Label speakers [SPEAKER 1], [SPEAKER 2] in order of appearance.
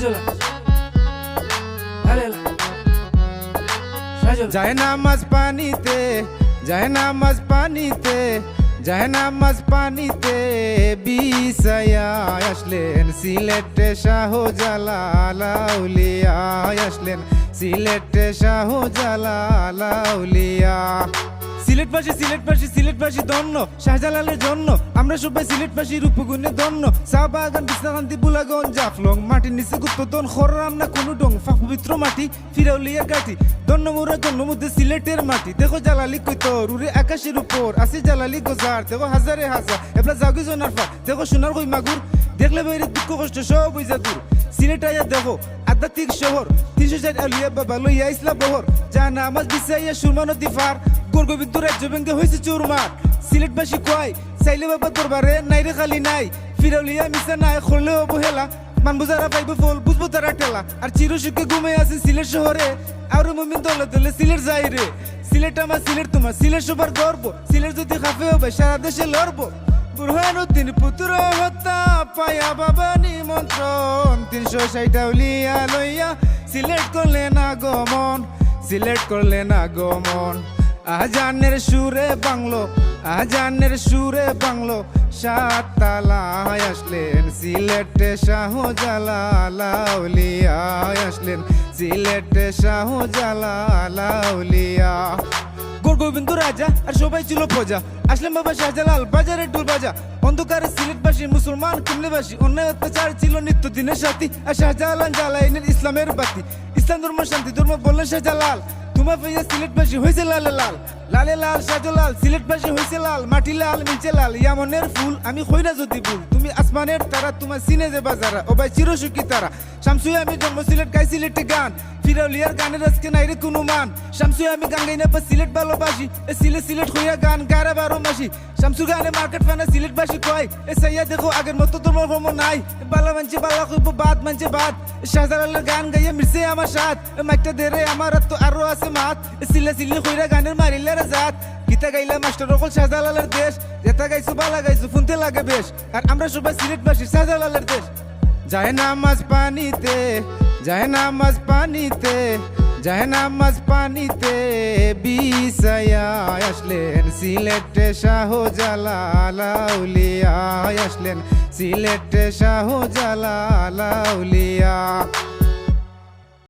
[SPEAKER 1] শাহজালাল
[SPEAKER 2] যায় নামাজ পানিতে, যায় নামাজ পানিতে, যায় নামাজ পানিতে বিসায়া আসলেন। সিলেটে শাহজালাল আউলিয়া আসলেন। সিলেটে শাহজালাল আউলিয়া সিলেটবাসী সিলেটবাসী সিলেটবাসী ধন্য। শাহজালালের জন্য আমরা সবাই সিলেটবাসী রূপগুণে ধন্য। চা বাগান বিশ্বকান্তি বুলাগঞ্জ, জাফলং মাটির নিচে গুপ্তদন খরাম না কোনো ডং ফাঁক পবিত্র মাটি ফিরাউলিয়ার গাঠি ধন্য মোরা জন্ম মধ্যে সিলেটের মাটি। দেখো জালালি কইতো রুরে আকাশের উপর। আসি জালালি গোজার দেখো হাজারে হাজার। এবার জাগি জনার ফা দেখো সোনার কই মাগুর। দেখলে বাইরে দুঃখ কষ্ট সব হইজা দূর। সিলেট আয়া দেখো, আধ্যাত্মিক শহর। তিনশো ষাট আলিয়া বাবা লইয়া ইসলা বহর। যা নামাজ বিছাইয়া সুরমা নদী ফার গোরগোবিন্দ রাজ্য ব্যাংকে হয়েছে চুরমার। সিলেটবাসী কয়, চাইলে বাবা দরবারে নাই রে, খালি নাই। ফিরাউলিয়া মিশা নাই খরলে অবহেলা মানবো যারা পাইবো ফল, বুঝব তারা টেলা আর চিরসুখে ঘুমে আছে সিলেট শহরে। আর মমিন দলে দলে সিলেট যাই রে। সিলেট আমার, সিলেট তোমার, সিলেট সবার গর্ব। সিলেট যদি খাফে হবে, সারা দেশে লড়বো। বুরহানুদ্দিন পুত্র হত্যা পায়া বাবা নিমন্ত্রণ তিনশো ষাটটা উলিয়া লইয়া সিলেক্ট করলে না গমন সিলেক্ট করলে না গমন আজানের সুরে বাংলো, আজানের সুরে বাংলো। সাত তালায় আসলেন, সিলেটে শাহজালাউলিয়া আসলেন। সিলেটে শাহজালাউলিয়া গোর গোবিন্দ রাজা, আর সবাই ছিল প্রজা। আসলেন বাবা শাহজালাল, বাজারে ডুল বাজা। অন্ধকারে সিলেটবাসী, মুসলমান কুমলেবাসী অন্যায় অত্যাচার ছিল নিত্য দিনের সাথী। আর শাহজালাল জ্বালাইনের ইসলামের বাতি। ইসলাম ধর্ম, শান্তি ধর্ম বললেন শাহজালাল। তোমার সিলেট বাসি হয়েছে লালে লাল। লালে লাল, সাজো লাল, সিলেট বাসি হয়েছে লাল, মাটি লাল মিলছে লাল, ইয়ামনের ফুল, আমি না যদি ভুল। তুমি আসমানের তারা, তোমার সিনে যে বাজারা, ও ভাই চিরসুখী তারা। শামসুই আমি জন্ম সিলেট, গাই সিলেটে গান। ফিরাউলিয়ার গানের আজকে নাই রে কোনো মান। শামসুই আমি গান গাই না সিলেট ভালোবাসি, এ সিলেট সিলেট হইয়া গান, গারা বারো মাসি। শামসু গানে মার্কেট ফানা সিলেট বাসি কয় এ সাইয়া দেখো আগের মতো তোমার ভ্রম নাই বালা মানছে বালা কইব বাদ মানছে বাদ শাহজালালের গান গাইয়া মিশে আমার সাথ মাইকটা দে রে আমার তো আরও আছে মাত সিলে সিলে হইরা গানের মারিলে রে জাত গীতা গাইলা মাস্টার রকল শাহজালালের দেশ যেটা গাইছো বালা গাইছো শুনতে লাগে বেশ আর আমরা সবাই সিলেটবাসী শাহজালালের দেশ যায় নামাজ পানিতে যায় নামাজ পানিতে যায় নামাজ পানিতে বিষয় আসলেন। সিলেটে শাহজালাউলিয়া আসলেন। সিলেটে শাহজালাউলিয়া